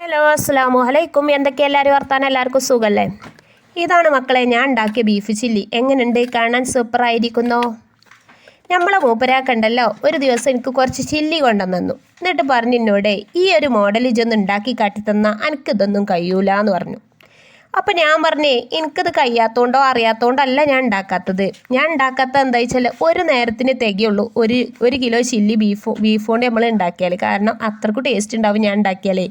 Hello അസ്സാമു അലൈക്കും. എന്തൊക്കെ എല്ലാവരും വർത്താനം? എല്ലാവർക്കും സുഖമല്ലേ ഇതാണ് മക്കളെ ഞാൻ ഉണ്ടാക്കിയ ബീഫ് ചില്ലി. എങ്ങനെയുണ്ട് കാണാൻ സൂപ്പറായിരിക്കുന്നോ? നമ്മളെ മൂപ്പരാക്കണ്ടല്ലോ? ഒരു ദിവസം എനിക്ക് കുറച്ച് ചില്ലി കൊണ്ടുവന്നു. എന്നിട്ട് പറഞ്ഞു ഈ ഒരു മോഡൽ ഇജൊന്ന് ഉണ്ടാക്കി കാട്ടിത്തന്ന. എനിക്കിതൊന്നും കഴിയൂല എന്ന് പറഞ്ഞു. അപ്പം ഞാൻ പറഞ്ഞേ എനിക്കിത് കഴിയാത്തോണ്ടോ അറിയാത്തോണ്ടോ അല്ല ഞാൻ ഉണ്ടാക്കാത്തത്. ഞാൻ ഉണ്ടാക്കാത്ത എന്താ വെച്ചാൽ ഒരു നേരത്തിന് തികയുള്ളൂ. ഒരു ഒരു കിലോ ചില്ലി ബീഫ് ബീഫ് കൊണ്ട് നമ്മൾ ഉണ്ടാക്കിയാൽ കാരണം അത്രക്കും ടേസ്റ്റ് ഉണ്ടാവും ഞാൻ ഉണ്ടാക്കിയാലേ.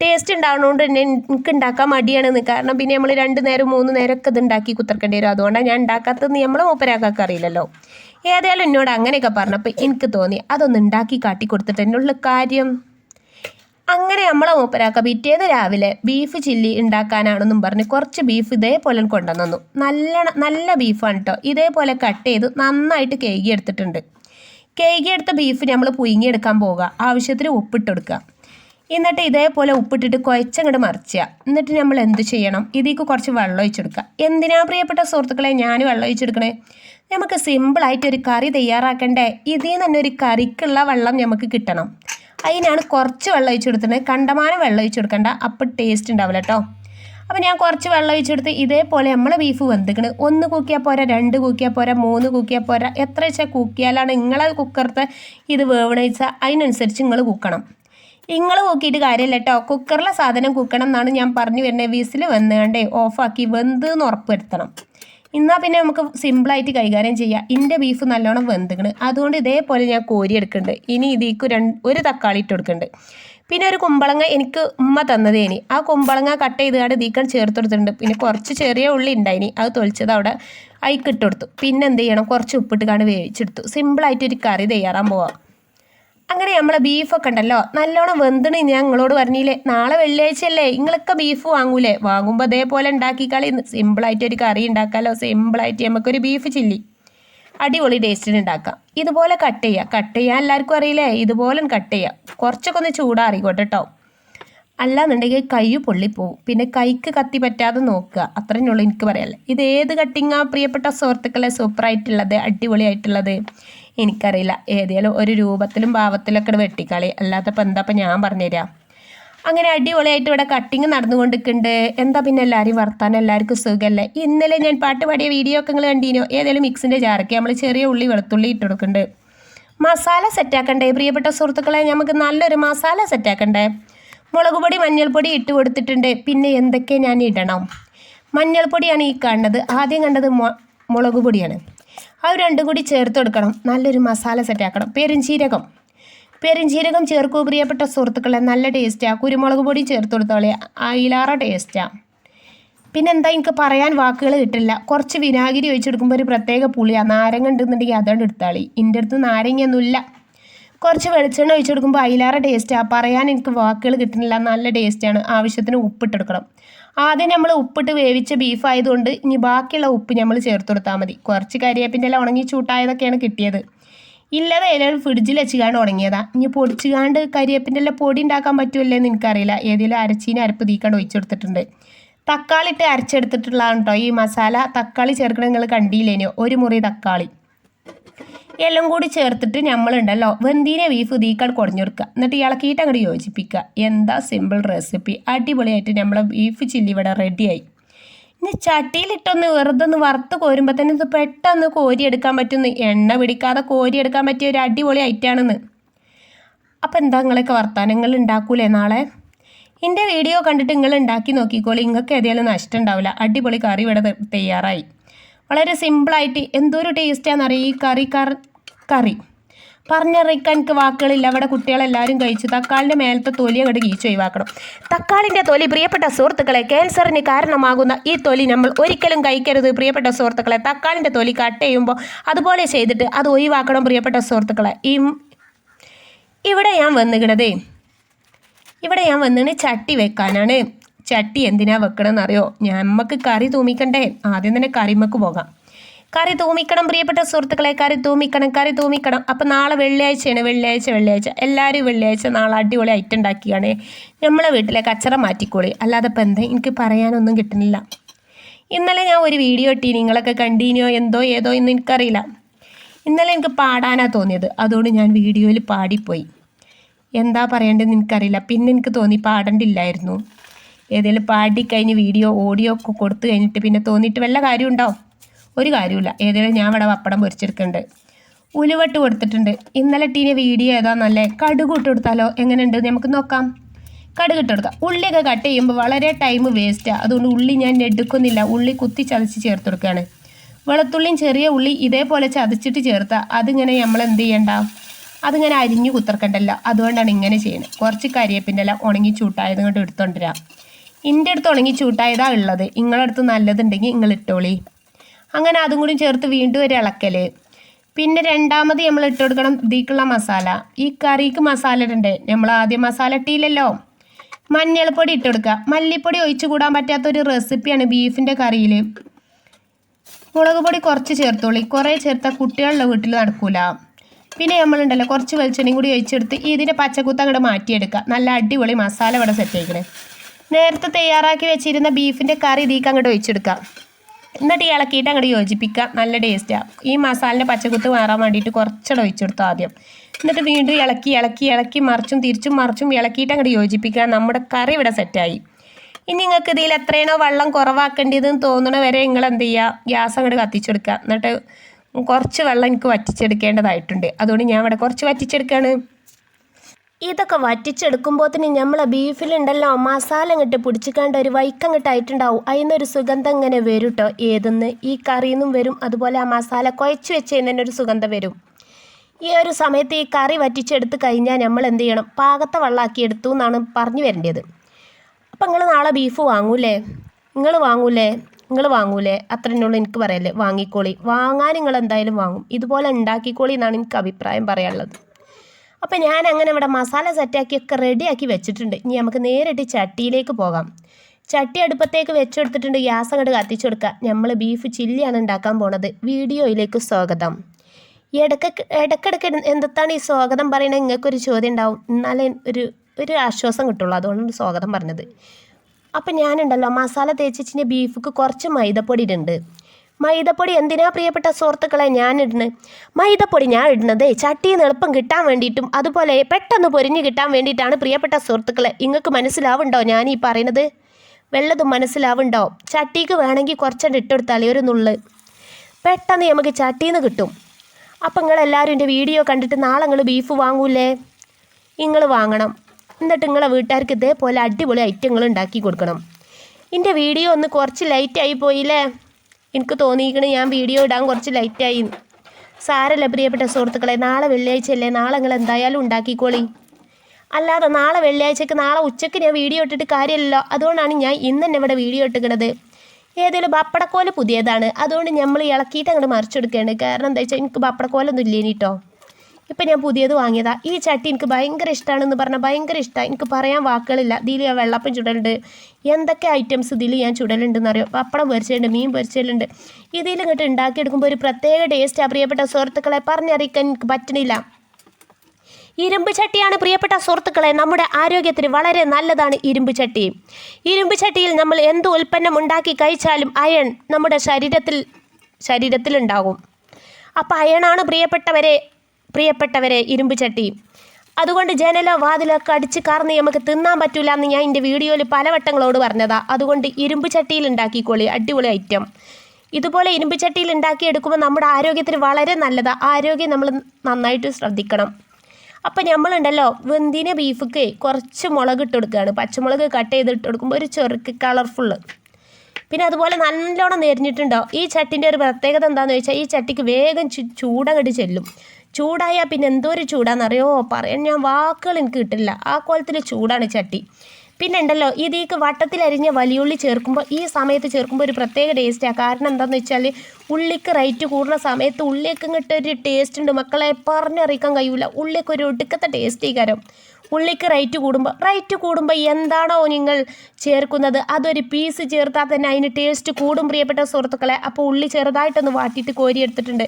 ടേസ്റ്റ് ഉണ്ടാവുന്നതുകൊണ്ട് തന്നെ എനിക്ക് ഉണ്ടാക്കാൻ മടിയാണെന്ന്. കാരണം പിന്നെ നമ്മൾ രണ്ട് നേരം മൂന്ന് നേരം ഒക്കെ ഇത് ഉണ്ടാക്കി കുത്തിർക്കേണ്ടി വരും. അതുകൊണ്ടാണ് ഞാൻ ഉണ്ടാക്കാത്തതെന്ന് നമ്മൾ മൂപ്പരാക്കാക്ക് അറിയില്ലല്ലോ. ഏതായാലും എന്നോട് അങ്ങനെയൊക്കെ പറഞ്ഞപ്പോൾ എനിക്ക് തോന്നി അതൊന്ന് ഉണ്ടാക്കി കാട്ടി കൊടുത്തിട്ട് എന്നുള്ള കാര്യം. അങ്ങനെ നമ്മളെ മൂപ്പരാക്ക പിറ്റേന്ന് രാവിലെ ബീഫ് ചില്ലി ഉണ്ടാക്കാനാണെന്നും പറഞ്ഞ് കുറച്ച് ബീഫ് ഇതേപോലെ കൊണ്ടുവന്നു നല്ല നല്ല ബീഫാണ് കേട്ടോ ഇതേപോലെ കട്ട് ചെയ്ത് നന്നായിട്ട് കേകി എടുത്തിട്ടുണ്ട് കേകി എടുത്ത ബീഫ് നമ്മൾ പുഴുങ്ങിയെടുക്കാൻ പോകുക ആവശ്യത്തിന് ഉപ്പിട്ട് കൊടുക്കുക. എന്നിട്ട് ഇതേപോലെ ഉപ്പിട്ടിട്ട് കുഴച്ചങ്ങോട്ട് മറിച്ചുക. എന്നിട്ട് നമ്മൾ എന്ത് ചെയ്യണം? ഇതിലേക്ക് കുറച്ച് വെള്ളം ഒഴിച്ചെടുക്കുക എന്തിനാ പ്രിയപ്പെട്ട സുഹൃത്തുക്കളെ ഞാൻ വെള്ളം ഒഴിച്ചെടുക്കണേ നമുക്ക് സിമ്പിളായിട്ട് ഒരു കറി തയ്യാറാക്കണ്ടേ? ഇതിൽ നിന്ന് തന്നെ ഒരു കറിക്കുള്ള വെള്ളം നമുക്ക് കിട്ടണം. അതിനാണ് കുറച്ച് വെള്ളം ഒഴിച്ചു കണ്ടമാനം വെള്ളം ഒഴിച്ച് കൊടുക്കണ്ട. അപ്പം ടേസ്റ്റ് ഉണ്ടാവില്ല കേട്ടോ അപ്പം ഞാൻ കുറച്ച് വെള്ളം ഒഴിച്ചെടുത്ത് ഇതേപോലെ നമ്മൾ ബീഫ് വെന്തിക്കണ്. ഒന്ന് കൂക്കിയാൽ പോരാ രണ്ട് കൂക്കിയാൽ പോരാ മൂന്ന് കൂക്കിയാൽ പോരാ. എത്ര വെച്ചാൽ കൂക്കിയാലാണ് നിങ്ങളെ കുക്കറത്തെ ഇത് വേവണ വെച്ചാൽ അതിനനുസരിച്ച് നിങ്ങൾ കൂക്കണം. നിങ്ങൾ നോക്കിയിട്ട് കാര്യമില്ല കേട്ടോ കുക്കറിലെ സാധനം കുക്കണം എന്നാണ് ഞാൻ പറഞ്ഞു വരുന്നത്. വിസിൽ വന്നുകൊണ്ടേ ഓഫാക്കി വെന്ത് എന്ന് ഉറപ്പ് വരുത്തണം എന്നാൽ പിന്നെ നമുക്ക് സിമ്പിളായിട്ട് കൈകാര്യം ചെയ്യാം. എന്റെ ബീഫ് നല്ലോണം വെന്തുകണ് അതുകൊണ്ട് ഇതേപോലെ ഞാൻ കോരി എടുക്കുന്നുണ്ട്. ഇനി ഇതിക്ക് രണ്ട് ഒരു തക്കാളി ഇട്ട് കൊടുക്കുന്നുണ്ട്. പിന്നെ ഒരു കുമ്പളങ്ങ എനിക്ക് ഉമ്മ തന്നതേനി ആ കുമ്പളങ്ങ കട്ട് ചെയ്തുകൊണ്ട് ഇതിക്കാൻ ചേർത്ത് കൊടുത്തിട്ടുണ്ട്. പിന്നെ കുറച്ച് ചെറിയ ഉള്ളി ഉണ്ടായിനി. അത് തൊളിച്ചത് അവിടെ അയക്ക് ഇട്ട് കൊടുത്തു. പിന്നെ എന്ത് ചെയ്യണം? കുറച്ച് ഉപ്പിട്ട് കാണ് വേവിച്ചെടുത്തു. സിമ്പിളായിട്ട് ഒരു കറി തയ്യാറാൻ പോവാം. അങ്ങനെ നമ്മളെ ബീഫൊക്കെ ഉണ്ടല്ലോ. നല്ലോണം വെന്തണി ഞാൻ നിങ്ങളോട് പറഞ്ഞില്ലേ. നാളെ വെള്ളിയാഴ്ചയല്ലേ നിങ്ങളൊക്കെ ബീഫ് വാങ്ങൂലേ? വാങ്ങുമ്പോൾ അതേപോലെ ഉണ്ടാക്കിക്കളി സിമ്പിളായിട്ട് ഒരു കറി ഉണ്ടാക്കാമല്ലോ സിമ്പിളായിട്ട് നമുക്കൊരു ബീഫ് ചില്ലി അടിപൊളി ടേസ്റ്റിന് ഉണ്ടാക്കാം ഇതുപോലെ കട്ട് ചെയ്യുക കട്ട് ചെയ്യാൻ എല്ലാവർക്കും അറിയില്ലേ? ഇതുപോലെ കട്ട് ചെയ്യുക കുറച്ചൊക്കെ ഒന്ന് ചൂടാറിക്കോട്ടെ കേട്ടോ അല്ലാന്നുണ്ടെങ്കിൽ കൈ പൊള്ളിപ്പോവും. പിന്നെ കൈക്ക് കത്തി പറ്റാതെ നോക്കുക. അത്രയേ ഉള്ളൂ എനിക്ക് പറയാല്ലേ ഇത് ഏത് കട്ടിങ്ങാ പ്രിയപ്പെട്ട സുഹൃത്തുക്കളെ സൂപ്പറായിട്ടുള്ളത് അടിപൊളിയായിട്ടുള്ളത്. എനിക്കറിയില്ല. ഏതെങ്കിലും ഒരു രൂപത്തിലും ഭാവത്തിലൊക്കെ വെട്ടിക്കളി. അല്ലാത്തപ്പോൾ എന്താ ഇപ്പം ഞാൻ പറഞ്ഞുതരാം. അങ്ങനെ അടിപൊളിയായിട്ട് ഇവിടെ കട്ടിങ് നടന്നുകൊണ്ടിരിക്കുന്നുണ്ട്. എന്താ പിന്നെ എല്ലാവരും വർത്താനം? എല്ലാവർക്കും സുഖമല്ലേ ഇന്നലെ ഞാൻ പാട്ട് പാടിയ വീഡിയോ ഒക്കെ നിങ്ങൾ കണ്ടീനോ? ഏതെങ്കിലും മിക്സിന്റെ ജാറൊക്കെ നമ്മൾ ചെറിയ ഉള്ളി വെളുത്തുള്ളി ഇട്ട് കൊടുക്കുന്നുണ്ട്. മസാല സെറ്റാക്കണ്ടേ പ്രിയപ്പെട്ട സുഹൃത്തുക്കളെ നമുക്ക് നല്ലൊരു മസാല സെറ്റാക്കണ്ടേ മുളക് പൊടി മഞ്ഞൾപ്പൊടി ഇട്ട് കൊടുത്തിട്ടുണ്ട്. പിന്നെ എന്തൊക്കെ ഞാൻ ഇടണം? മഞ്ഞൾപ്പൊടിയാണ് ഈ കണ്ടത് ആദ്യം കണ്ടത് മുളക് പൊടിയാണ്. അത് രണ്ടും കൂടി ചേർത്ത് കൊടുക്കണം. നല്ലൊരു മസാല സെറ്റാക്കണം പെരുംജീരകം പെരുംജീരകം ചേർക്കൂ പ്രിയപ്പെട്ട സുഹൃത്തുക്കളെ. നല്ല ടേസ്റ്റാണ് കുരുമുളക് പൊടി ചേർത്ത് കൊടുത്തോളെ. അയിലാറ ടേസ്റ്റാണ് പിന്നെ എന്താ എനിക്ക് പറയാൻ വാക്കുകൾ കിട്ടില്ല. കുറച്ച് വിനാഗിരി ഒഴിച്ചെടുക്കുമ്പോൾ ഒരു പ്രത്യേക പുളിയാണ് നാരങ്ങ ഉണ്ടെന്നുണ്ടെങ്കിൽ അതുകൊണ്ട് എടുത്താളി. എന്റെ അടുത്ത് നാരങ്ങയൊന്നുമില്ല. കുറച്ച് വെളിച്ചെണ്ണ ഒഴിച്ചെടുക്കുമ്പോൾ അയിലാറ ടേസ്റ്റാണ് പറയാൻ എനിക്ക് വാക്കുകൾ കിട്ടുന്നില്ല. നല്ല ടേസ്റ്റാണ് ആവശ്യത്തിന് ഉപ്പിട്ടെടുക്കണം ആദ്യം നമ്മൾ ഉപ്പിട്ട് വേവിച്ച ബീഫ് ആയതുകൊണ്ട് ഇനി ബാക്കിയുള്ള ഉപ്പ് നമ്മൾ ചേർത്ത് കൊടുത്താൽ മതി. കുറച്ച് കരിയേപ്പിന്റെ എല്ലാം ഉണങ്ങി ചൂട്ടായതൊക്കെയാണ് കിട്ടിയത്. ഇല്ലാതെ ഏതായാലും ഫ്രിഡ്ജിൽ വെച്ചുകാണ്ട് ഉണങ്ങിയതാ. ഇനി പൊടിച്ചുകാണ്ട് കരിയേപ്പിന്റെ എല്ലാം പൊടി ഉണ്ടാക്കാൻ പറ്റുമല്ലേ എന്ന് എനിക്കറിയില്ല. ഏതെങ്കിലും അരച്ചീനെ അരപ്പ് തീക്കാണ്ട് ഒഴിച്ചു കൊടുത്തിട്ടുണ്ട്. തക്കാളി ഇട്ട് അരച്ചെടുത്തിട്ടുള്ളതാണ് കേട്ടോ ഈ മസാല. തക്കാളി ചേർക്കണം നിങ്ങൾ ഒരു മുറി തക്കാളി. എല്ലാം കൂടി ചേർത്തിട്ട് നമ്മളുണ്ടല്ലോ വെന്തീനെ ബീഫ് തീക്കാട് കുടഞ്ഞെടുക്കുക എന്നിട്ട് ഇളക്കിയിട്ട് അങ്ങോട്ട് യോജിപ്പിക്കുക എന്താ സിമ്പിൾ റെസിപ്പി അടിപൊളിയായിട്ട് നമ്മളെ ബീഫ് ചില്ലി ഇവിടെ റെഡിയായി ഇനി ചട്ടിയിലിട്ടൊന്ന് വെറുതെ ഒന്ന് വറുത്ത് കോരുമ്പോൾ തന്നെ ഇത് പെട്ടെന്ന് കോരിയെടുക്കാൻ പറ്റുന്നു. എണ്ണ പിടിക്കാതെ കോരിയെടുക്കാൻ പറ്റിയ ഒരു അടിപൊളി ഐറ്റാണെന്ന്. അപ്പോൾ എന്താ നിങ്ങളൊക്കെ വർത്തമാനങ്ങൾ ഉണ്ടാക്കൂലേ നാളെ? എന്റെ വീഡിയോ കണ്ടിട്ട് നിങ്ങൾ ഉണ്ടാക്കി നോക്കിക്കോളി. നിങ്ങൾക്ക് ഏതായാലും നഷ്ടം ഉണ്ടാവില്ല അടിപൊളി കറി ഇവിടെ തയ്യാറായി. വളരെ സിമ്പിളായിട്ട് എന്തൊരു ടേസ്റ്റാണെന്നറിയാം ഈ കറി കറി പറഞ്ഞറിയിക്കാൻ എനിക്ക് വാക്കുകളില്ല. അവിടെ കുട്ടികളെല്ലാവരും കഴിച്ചു. തക്കാളിന്റെ മേലത്തെ തൊലി അങ്ങോട്ട് കീച്ച് ഒഴിവാക്കണം. തക്കാളിന്റെ തൊലി പ്രിയപ്പെട്ട സുഹൃത്തുക്കളെ ക്യാൻസറിന് കാരണമാകുന്ന ഈ തൊലി നമ്മൾ ഒരിക്കലും കഴിക്കരുത് പ്രിയപ്പെട്ട സുഹൃത്തുക്കളെ. തക്കാളിന്റെ തൊലി കട്ട് ചെയ്യുമ്പോൾ അതുപോലെ ചെയ്തിട്ട് അത് ഒഴിവാക്കണം പ്രിയപ്പെട്ട സുഹൃത്തുക്കളെ. ഈ ഇവിടെ ഞാൻ വന്നുകിടതേ ഇവിടെ ഞാൻ വന്നിട്ട് ചട്ടി വെക്കാനാണ്. ചട്ടി എന്തിനാ വെക്കണമെന്ന് അറിയോ നമുക്ക് കറി തൂമിക്കണ്ടേ. ആദ്യം തന്നെ കറിമക്ക് പോകാം. കറി തൂമിക്കണം പ്രിയപ്പെട്ട സുഹൃത്തുക്കളെ. കറി തൂമിക്കണം കറി തൂമിക്കണം. അപ്പം നാളെ വെള്ളിയാഴ്ചയാണ്. വെള്ളിയാഴ്ച വെള്ളിയാഴ്ച. എല്ലാവരും വെള്ളിയാഴ്ച നാളെ അടിപൊളി ഐറ്റം ഉണ്ടാക്കിയാണ്. നമ്മളെ വീട്ടിലെ കച്ചറ മാറ്റിക്കോളി. അല്ലാതെ ഇപ്പം എന്താ? എനിക്ക് പറയാനൊന്നും കിട്ടുന്നില്ല. ഇന്നലെ ഞാൻ ഒരു വീഡിയോ ഇട്ടി. നിങ്ങളൊക്കെ കണ്ടിന്യൂ എന്തോ ഏതോ എന്ന് എനിക്കറിയില്ല. ഇന്നലെ എനിക്ക് പാടാനാണ് തോന്നിയത്. അതുകൊണ്ട് ഞാൻ വീഡിയോയിൽ പാടിപ്പോയി. എന്താ പറയേണ്ടതെന്ന് എനിക്കറിയില്ല. പിന്നെ എനിക്ക് തോന്നി പാടണ്ടില്ലായിരുന്നു. ഏതെങ്കിലും പാടി കഴിഞ്ഞ് വീഡിയോ ഓഡിയോ ഒക്കെ കൊടുത്തു കഴിഞ്ഞിട്ട് പിന്നെ തോന്നിയിട്ട് വല്ല കാര്യം ഉണ്ടോ? ഒരു കാര്യമില്ല ഏതെങ്കിലും ഞാൻ ഇവിടെ പപ്പടം പൊരിച്ചെടുക്കുന്നുണ്ട്. ഉലുവട്ട് കൊടുത്തിട്ടുണ്ട്. ഇന്നലെ ടീനെ വീഡിയോ ഏതാ നല്ല? കടുക് ഇട്ട് കൊടുത്താലോ? എങ്ങനെയുണ്ട്? നമുക്ക് നോക്കാം. കടുക് ഇട്ട് കൊടുക്കാം. ഉള്ളിയൊക്കെ കട്ട് ചെയ്യുമ്പോൾ വളരെ ടൈം വേസ്റ്റാണ് അതുകൊണ്ട് ഉള്ളി ഞാൻ എടുക്കുന്നില്ല. ഉള്ളി കുത്തി ചതച്ച് ചേർത്ത് കൊടുക്കുകയാണ്. വെളുത്തുള്ളിയും ചെറിയ ഉള്ളി ഇതേപോലെ ചതച്ചിട്ട് ചേർത്താൽ അതിങ്ങനെ നമ്മൾ എന്ത് ചെയ്യണ്ട? അതിങ്ങനെ അരിഞ്ഞു കുത്തിർക്കണ്ടല്ലോ. അതുകൊണ്ടാണ് ഇങ്ങനെ ചെയ്യുന്നത്. കുറച്ച് കരിയേപ്പിന്റെ എല്ലാം ഉണങ്ങി ചൂട്ടായത് കൊണ്ട് എന്റെ അടുത്ത് ഉണങ്ങി ചൂട്ടായതാ ഉള്ളത്. നിങ്ങളടുത്ത് നല്ലതുണ്ടെങ്കിൽ നിങ്ങൾ ഇട്ടോളി. അങ്ങനെ അതും കൂടി ചേർത്ത് വീണ്ടും ഒരു ഇളക്കൽ പിന്നെ രണ്ടാമത് നമ്മൾ ഇട്ട് കൊടുക്കണം ഇതിക്കുള്ള മസാല. ഈ കറിക്ക് മസാല ഇടണ്ടേ? നമ്മൾ ആദ്യം മസാല ഇട്ടില്ലല്ലോ. മഞ്ഞൾപ്പൊടി ഇട്ട് കൊടുക്കുക. മല്ലിപ്പൊടി ഒഴിച്ചു കൂടാൻ പറ്റാത്ത ഒരു റെസിപ്പിയാണ് ബീഫിന്റെ കറിയിൽ മുളക് പൊടി കുറച്ച് ചേർത്തോളി. കുറേ ചേർത്താൽ കുട്ടികളുടെ വീട്ടിൽ നടക്കൂല. പിന്നെ നമ്മളുണ്ടല്ലോ കുറച്ച് വെളിച്ചെണ്ണയും കൂടി ഒഴിച്ചെടുത്ത് ഇതിന്റെ പച്ചക്കുത്ത അങ്ങോട്ട് മാറ്റിയെടുക്കുക. നല്ല അടിപൊളി മസാല ഇവിടെ സെറ്റ് ആയിക്കണേ. നേരത്തെ തയ്യാറാക്കി വെച്ചിരുന്ന ബീഫിന്റെ കറി ഇതിലേക്ക് അങ്ങോട്ട് ഒഴിച്ചെടുക്കാം. എന്നിട്ട് ഇളക്കിയിട്ട് അങ്ങോട്ട് യോജിപ്പിക്കാം നല്ല ടേസ്റ്റാണ് ഈ മസാലിന്റെ പച്ചക്കുത്ത് മാറാൻ വേണ്ടിയിട്ട് കുറച്ചുകൂടെ ഒഴിച്ചെടുത്തു ആദ്യം. എന്നിട്ട് വീണ്ടും ഇളക്കി ഇളക്കി ഇളക്കി മറിച്ചും തിരിച്ചും മറിച്ചും ഇളക്കിയിട്ട് അങ്ങോട്ട് യോജിപ്പിക്കുക. നമ്മുടെ കറി ഇവിടെ സെറ്റായി ഇനി നിങ്ങൾക്ക് ഇതിൽ എത്രയാണോ വെള്ളം കുറവാക്കേണ്ടതെന്ന് തോന്നണ വരെ നിങ്ങൾ എന്ത് ചെയ്യുക? ഗ്യാസ് അങ്ങോട്ട് കത്തിച്ചെടുക്കുക. എന്നിട്ട് കുറച്ച് വെള്ളം എനിക്ക് വറ്റിച്ചെടുക്കേണ്ടതായിട്ടുണ്ട്. അതുകൊണ്ട് ഞാൻ ഇവിടെ കുറച്ച് വറ്റിച്ചെടുക്കുകയാണ്. ഇതൊക്കെ വറ്റിച്ചെടുക്കുമ്പോൾ തന്നെ നമ്മളെ ബീഫിലുണ്ടല്ലോ മസാല ഇങ്ങോട്ട് പിടിച്ചിക്കാണ്ട് ഒരു വൈക്കങ്ങോട്ട് ആയിട്ടുണ്ടാവും. അതിനൊരു സുഗന്ധം ഇങ്ങനെ വരും കേട്ടോ ഏതെന്ന്? ഈ കറിയിൽ നിന്നും വരും. അതുപോലെ ആ മസാല കുഴച്ച് വെച്ച് കഴിഞ്ഞാൽ ഒരു സുഗന്ധം വരും. ഈ ഒരു സമയത്ത് ഈ കറി വറ്റിച്ചെടുത്ത് കഴിഞ്ഞാൽ നമ്മൾ എന്ത് ചെയ്യണം പാകത്തെ വെള്ളമാക്കി എടുത്തു എന്നാണ് പറഞ്ഞു വരേണ്ടത്. അപ്പം നിങ്ങൾ നാളെ ബീഫ് വാങ്ങൂലേ? നിങ്ങൾ വാങ്ങൂലേ? നിങ്ങൾ വാങ്ങൂലേ? അത്രേനുള്ളൂ എനിക്ക് പറയല്ലേ വാങ്ങിക്കോളി. വാങ്ങാൻ നിങ്ങൾ എന്തായാലും വാങ്ങും. ഇതുപോലെ ഉണ്ടാക്കിക്കോളി എന്നാണ് എനിക്ക് അഭിപ്രായം പറയാനുള്ളത്. അപ്പം ഞാൻ അങ്ങനെ ഇവിടെ മസാല സെറ്റാക്കിയൊക്കെ റെഡിയാക്കി വെച്ചിട്ടുണ്ട്. ഇനി നമുക്ക് നേരിട്ട് ചട്ടിയിലേക്ക് പോകാം. ചട്ടി അടുപ്പത്തേക്ക് വെച്ചെടുത്തിട്ടുണ്ട്. ഗ്യാസ് അങ്ങോട്ട് കത്തിച്ചു കൊടുക്കുക. നമ്മൾ ബീഫ് ചില്ലിയാണ് ഉണ്ടാക്കാൻ പോണത്. വീഡിയോയിലേക്ക് സ്വാഗതം. ഇടയ്ക്ക് ഇടക്കിടക്ക് എന്താണ് ഈ സ്വാഗതം പറയണത് നിങ്ങൾക്കൊരു ചോദ്യം ഉണ്ടാവും. എന്നാലേ ഒരു ഒരു ആശ്വാസം കിട്ടുള്ളൂ. അതുകൊണ്ടാണ് സ്വാഗതം പറഞ്ഞത്. അപ്പം ഞാനുണ്ടല്ലോ മസാല തേച്ചിച്ചിന് ബീഫിക്ക് കുറച്ച് മൈദപ്പൊടി ഇടുന്നുണ്ട്. മൈദപ്പൊടി എന്തിനാ പ്രിയപ്പെട്ട സുഹൃത്തുക്കളെ ഞാൻ ഇടുന്നത് മൈദപ്പൊടി ഞാൻ ഇടുന്നത് ചട്ടിയിൽ എളുപ്പം കിട്ടാൻ വേണ്ടിയിട്ടും അതുപോലെ പെട്ടെന്ന് പൊരിഞ്ഞ് കിട്ടാൻ വേണ്ടിയിട്ടാണ് പ്രിയപ്പെട്ട സുഹൃത്തുക്കളെ. നിങ്ങൾക്ക് മനസ്സിലാവുണ്ടോ ഞാൻ ഈ പറയുന്നത്? വെള്ളതും മനസ്സിലാവുണ്ടോ? ചട്ടിക്ക് വേണമെങ്കിൽ കുറച്ചുണ്ട് ഇട്ടുകൊടുത്താലേ ഒരു നുള്ള്. പെട്ടെന്ന് നമുക്ക് ചട്ടിയിൽ നിന്ന് കിട്ടും. അപ്പം നിങ്ങളെല്ലാവരും എന്റെ വീഡിയോ കണ്ടിട്ട് നാളെ നിങ്ങൾ ബീഫ് വാങ്ങൂലേ? നിങ്ങൾ വാങ്ങണം. എന്നിട്ട് നിങ്ങളെ വീട്ടുകാർക്ക് ഇതേപോലെ അടിപൊളി ഐറ്റങ്ങൾ ഉണ്ടാക്കി കൊടുക്കണം. എന്റെ വീഡിയോ ഒന്ന് കുറച്ച് ലൈറ്റായി പോയില്ലേ? എനിക്ക് തോന്നിയിരിക്കണേ ഞാൻ വീഡിയോ ഇടാൻ കുറച്ച് ലൈറ്റായി സാരല്ല പ്രിയപ്പെട്ട സുഹൃത്തുക്കളെ നാളെ വെള്ളിയാഴ്ച അല്ലേ നാളെ നിങ്ങൾ എന്തായാലും ഉണ്ടാക്കിക്കോളി. അല്ലാതെ നാളെ വെള്ളിയാഴ്ചക്ക് നാളെ ഉച്ചയ്ക്ക് ഞാൻ വീഡിയോ ഇട്ടിട്ട് കാര്യമല്ലോ. അതുകൊണ്ടാണ് ഞാൻ ഇന്ന് തന്നെ ഇവിടെ വീഡിയോ ഇട്ടിക്കണത് ഏതെങ്കിലും ബപ്പടക്കോൽ പുതിയതാണ്. അതുകൊണ്ട് നമ്മൾ ഇളക്കിയിട്ട് അങ്ങോട്ട് മറിച്ചെടുക്കുകയാണ്. കാരണം എന്താ വെച്ചാൽ എനിക്ക് ബപ്പടക്കോലൊന്നും ഇല്ലേനി കേട്ടോ ഇപ്പം ഞാൻ പുതിയത് വാങ്ങിയതാ. ഈ ചട്ടി എനിക്ക് ഭയങ്കര ഇഷ്ടമാണെന്ന് പറഞ്ഞാൽ ഭയങ്കര ഇഷ്ടമാണ് എനിക്ക് പറയാൻ വാക്കുകളില്ല. ഇതിൽ ഞാൻ വെള്ളപ്പം ചുടലുണ്ട്. എന്തൊക്കെ ഐറ്റംസ് ഇതിൽ ഞാൻ ചുടലുണ്ടെന്ന് അറിയാം പപ്പടം പൊരിച്ചിട്ടുണ്ട് മീൻ പൊരിച്ചിട്ടുണ്ട് ഇതിൽ ഇങ്ങോട്ട് ഉണ്ടാക്കിയെടുക്കുമ്പോൾ ഒരു പ്രത്യേക ടേസ്റ്റ് പ്രിയപ്പെട്ട സുഹൃത്തുക്കളെ പറഞ്ഞറിയിക്കാൻ എനിക്ക് പറ്റണില്ല. ഇരുമ്പ് ചട്ടിയാണ് പ്രിയപ്പെട്ട സുഹൃത്തുക്കളെ നമ്മുടെ ആരോഗ്യത്തിന് വളരെ നല്ലതാണ് ഇരുമ്പ് ചട്ടി. ഇരുമ്പ് ചട്ടിയിൽ നമ്മൾ എന്ത് ഉൽപ്പന്നം ഉണ്ടാക്കി കഴിച്ചാലും അയൺ നമ്മുടെ ശരീരത്തിൽ ശരീരത്തിലുണ്ടാകും. അപ്പോൾ അയണാണ് പ്രിയപ്പെട്ടവരെ പ്രിയപ്പെട്ടവരെ ഇരുമ്പ് ചട്ടി. അതുകൊണ്ട് ജനലോ വാതിലോ ഒക്കെ അടിച്ച് കാർന്ന് നമുക്ക് തിന്നാൻ പറ്റൂല എന്ന് ഞാൻ എന്റെ വീഡിയോയിൽ പലവട്ടങ്ങളോട് പറഞ്ഞതാ. അതുകൊണ്ട് ഇരുമ്പ് ചട്ടിയിൽ ഉണ്ടാക്കിക്കോളി അടിപൊളി ഐറ്റം ഇതുപോലെ ഇരുമ്പ് ചട്ടിയിൽ ഉണ്ടാക്കിയെടുക്കുമ്പോൾ നമ്മുടെ ആരോഗ്യത്തിന് വളരെ നല്ലതാണ് ആരോഗ്യം നമ്മൾ നന്നായിട്ട് ശ്രദ്ധിക്കണം. അപ്പം നമ്മളുണ്ടല്ലോ വെന്തിന ബീഫ്ക്ക് കുറച്ച് മുളക് ഇട്ട് കൊടുക്കുകയാണ്. പച്ചമുളക് കട്ട് ചെയ്തിട്ട് കൊടുക്കുമ്പോൾ ഒരു ചെറുക്ക് കളർഫുള്ള് പിന്നെ അതുപോലെ നല്ലോണം നെരിഞ്ഞിട്ടുണ്ടാവും. ഈ ചട്ടിന്റെ ഒരു പ്രത്യേകത എന്താണെന്ന് വെച്ചാൽ ഈ ചട്ടിക്ക് വേഗം ചൂടങ്ങോട്ട് ചെല്ലും. ചൂടായാൽ പിന്നെ എന്തോ ഒരു ചൂടാണെന്നറിയോ പറയാൻ ഞാൻ വാക്കുകൾ എനിക്ക് കിട്ടില്ല. ആ കോലത്തിൽ ചൂടാണ് ചട്ടി. പിന്നെ ഉണ്ടല്ലോ ഇതിലേക്ക് വട്ടത്തിൽ അരിഞ്ഞ വലിയുള്ളി ചേർക്കുമ്പോൾ ഈ സമയത്ത് ചേർക്കുമ്പോൾ ഒരു പ്രത്യേക ടേസ്റ്റാണ് കാരണം എന്താണെന്ന് വെച്ചാൽ ഉള്ളിക്ക് റേറ്റ് കൂടുന്ന സമയത്ത് ഉള്ളിയൊക്കെ ഇങ്ങോട്ട് ഒരു ടേസ്റ്റ് ഉണ്ട്. മക്കളെ പറഞ്ഞറിയിക്കാൻ കഴിയില്ല ഉള്ളിയൊക്കെ ഒരു ഒടുക്കത്തെ ടേസ്റ്റ് കാരം. ഉള്ളിക്ക് റേറ്റ് കൂടുമ്പോൾ റേറ്റ് കൂടുമ്പോൾ എന്താണോ നിങ്ങൾ ചേർക്കുന്നത്? അതൊരു പീസ് ചേർത്താൽ തന്നെ അതിന് ടേസ്റ്റ് കൂടും പ്രിയപ്പെട്ട സുഹൃത്തുക്കളെ. അപ്പോൾ ഉള്ളി ചെറുതായിട്ടൊന്ന് വാട്ടിയിട്ട് കോരി എടുത്തിട്ടുണ്ട്.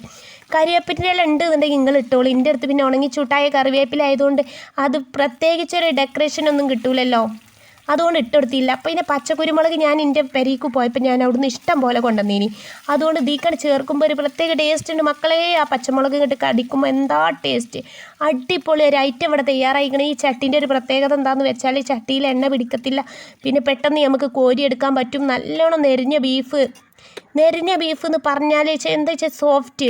കരിവേപ്പിന്റെ ഉണ്ട് എന്നുണ്ടെങ്കിൽ നിങ്ങൾ ഇട്ടോളൂ. എന്റെ അടുത്ത് പിന്നെ ഉണങ്ങി ചൂട്ടായ കറിവേപ്പില ആയതുകൊണ്ട് അത് പ്രത്യേകിച്ചൊരു ഡെക്കറേഷൻ ഒന്നും കിട്ടൂലല്ലോ. അതുകൊണ്ട് ഇട്ടെടുത്തില്ല. അപ്പോൾ ഇതിന്റെ പച്ചക്കുരുമുളക് ഞാൻ എന്റെ പെരീക്ക് പോയപ്പോൾ ഞാൻ അവിടുന്ന് ഇഷ്ടം പോലെ കൊണ്ടുവന്നീനി. അതുകൊണ്ട് ദീക്കണ് ചേർക്കുമ്പോൾ ഒരു പ്രത്യേക ടേസ്റ്റ് ഉണ്ട്. മക്കളെ ആ പച്ചമുളക് ഇങ്ങോട്ട് കടിക്കുമ്പോൾ എന്താ ടേസ്റ്റ് അടിപൊളി ഒരു ഐറ്റം ഇവിടെ തയ്യാറായിക്കണം. ഈ ചട്ടീന്റെ ഒരു പ്രത്യേകത എന്താണെന്ന് വെച്ചാൽ ചട്ടിയിൽ എണ്ണ പിടിക്കത്തില്ല. പിന്നെ പെട്ടെന്ന് നമുക്ക് കോരി എടുക്കാൻ പറ്റും. നല്ലോണം നെരിഞ്ഞ ബീഫ് നെരിഞ്ഞ ബീഫ് എന്ന് പറഞ്ഞാൽ എന്താ വെച്ചാൽ സോഫ്റ്റ്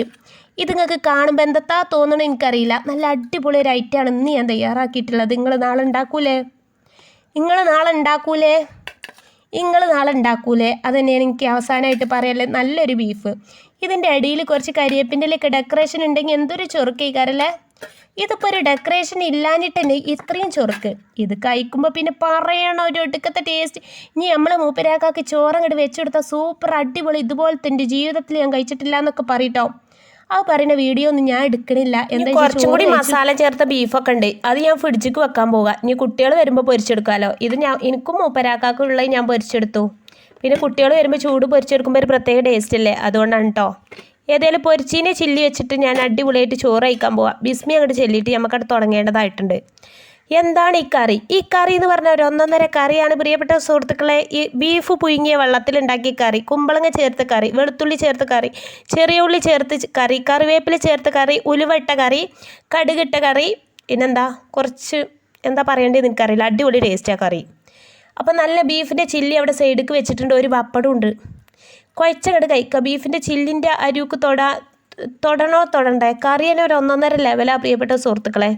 ഇത് നിങ്ങൾക്ക് കാണുമ്പോൾ എന്തെത്താ തോന്നണം എനിക്കറിയില്ല. നല്ല അടിപൊളി ഒരു ഐറ്റമാണ് ഇന്ന് ഞാൻ തയ്യാറാക്കിയിട്ടുള്ളത്. നിങ്ങൾ നാളെ ഉണ്ടാക്കൂലേ? നിങ്ങൾ നാളെ ഉണ്ടാക്കൂലേ നിങ്ങൾ നാളെ ഉണ്ടാക്കൂലേ അത് തന്നെയാണ് എനിക്ക് അവസാനമായിട്ട് പറയല്ലേ നല്ലൊരു ബീഫ് ഇതിന്റെ അടിയിൽ കുറച്ച് കരിയേപ്പിന്റെലൊക്കെ ഡെക്കറേഷൻ ഉണ്ടെങ്കിൽ എന്തൊരു ചൊറുക്കേക്കാരല്ലേ ഇതിപ്പോൾ ഒരു ഡെക്കറേഷൻ ഇല്ലാഞ്ഞിട്ട് തന്നെ ഇത്രയും ചൊറുക്ക്? ഇത് കഴിക്കുമ്പോൾ പിന്നെ പറയണ ഒരു ഒടുക്കത്തെ ടേസ്റ്റ് ഇനി നമ്മളെ മൂപ്പരാക്കാക്ക് ചോറങ്ങോട്ട് വെച്ചു കൊടുത്താൽ സൂപ്പർ അടിപൊളി. ഇതുപോലത്തെ എന്റെ ജീവിതത്തിൽ ഞാൻ കഴിച്ചിട്ടില്ല എന്നൊക്കെ പറയട്ടോ. ആ പറയുന്ന വീഡിയോ ഒന്നും ഞാൻ എടുക്കണില്ല. എന്താ കുറച്ചും കൂടി മസാല ചേർത്ത ബീഫൊക്കെ ഉണ്ട്. അത് ഞാൻ ഫ്രിഡ്ജിക്ക് വെക്കാൻ പോകാം ഇനി കുട്ടികൾ വരുമ്പോൾ പൊരിച്ചെടുക്കാമല്ലോ ഇത് ഞാൻ എനിക്കും മൂപ്പരാക്കാക്കുള്ളത് ഞാൻ പൊരിച്ചെടുത്തു. പിന്നെ കുട്ടികൾ വരുമ്പോൾ ചൂട് പൊരിച്ചെടുക്കുമ്പോൾ ഒരു പ്രത്യേക ടേസ്റ്റ് അല്ലേ? അതുകൊണ്ടാണ് കേട്ടോ ഏതായാലും പൊരിച്ചീനെ ചില്ലി വെച്ചിട്ട് ഞാൻ അടിപൊളിയായിട്ട് ചോറ് കഴിക്കാൻ പോവാം. ബിസ്മി അങ്ങോട്ട് ചെല്ലിയിട്ട് നമുക്കവിടെ തുടങ്ങേണ്ടതായിട്ടുണ്ട്. എന്താണ് ഈ കറി? ഈ കറി എന്ന് പറഞ്ഞ ഒരു ഒന്നൊന്നര കറിയാണ്. പ്രിയപ്പെട്ട സുഹൃത്തുക്കളെ ഈ ബീഫ് പുഴുങ്ങിയ വെള്ളത്തിലുണ്ടാക്കിയ കറി കുമ്പളങ്ങ ചേർത്ത് കറി വെളുത്തുള്ളി ചേർത്ത് കറി ചെറിയ ഉള്ളി ചേർത്ത് കറി കറിവേപ്പില ചേർത്ത് കറി ഉലുവട്ട കറി കടുകിട്ട കറി പിന്നെന്താ? കുറച്ച് എന്താ പറയേണ്ടത് എനിക്കറിയില്ല അടിപൊളി ടേസ്റ്റാണ് കറി. അപ്പോൾ നല്ല ബീഫിന്റെ ചില്ലി അവിടെ സൈഡിലേക്ക് വെച്ചിട്ടുണ്ട്. ഒരു പപ്പടം ഉണ്ട്. കുഴച്ചങ്ങട് കഴിക്കുക ബീഫിന്റെ ചില്ലിന്റെ അരുക്ക് തൊട. തൊടണോ തൊടണ്ടേ? കറി തന്നെ ഒരു ഒന്നൊന്നര ലെവലാണ് പ്രിയപ്പെട്ട സുഹൃത്തുക്കളെ.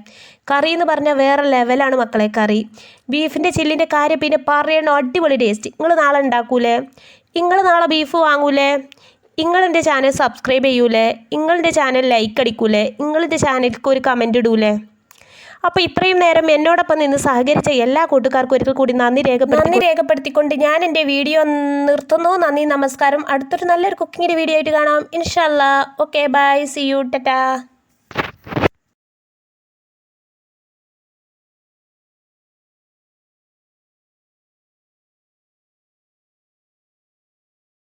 കറി എന്ന് പറഞ്ഞാൽ വേറെ ലെവലാണ് മക്കളെ കറി. ബീഫിന്റെ ചില്ലിന്റെ കാര്യം പിന്നെ പറയണോ അടിപൊളി ടേസ്റ്റ് നിങ്ങൾ നാളെ ഉണ്ടാക്കൂലേ നിങ്ങൾ നാളെ ബീഫ് വാങ്ങൂലേ? നിങ്ങളെന്റെ ചാനൽ സബ്സ്ക്രൈബ് ചെയ്യൂലേ? നിങ്ങളുടെ ചാനൽ ലൈക്ക് അടിക്കൂലേ? നിങ്ങളുടെ ചാനലിലേക്ക് ഒരു കമന്റ് ഇടൂലേ? അപ്പോൾ ഇത്രയും നേരം എന്നോടൊപ്പം നിന്ന് സഹകരിച്ച എല്ലാ കൂട്ടുകാർക്കും ഒരിക്കൽ കൂടി നന്ദി രേഖപ്പെടുത്തി നന്ദി രേഖപ്പെടുത്തിക്കൊണ്ട് ഞാൻ എന്റെ വീഡിയോ നിർത്തുന്നു. നന്ദി നമസ്കാരം. അടുത്തൊരു നല്ലൊരു കുക്കിങ്ങിന്റെ വീഡിയോ ആയിട്ട് കാണാം. ഇൻഷാല്ല okay bye see you Tata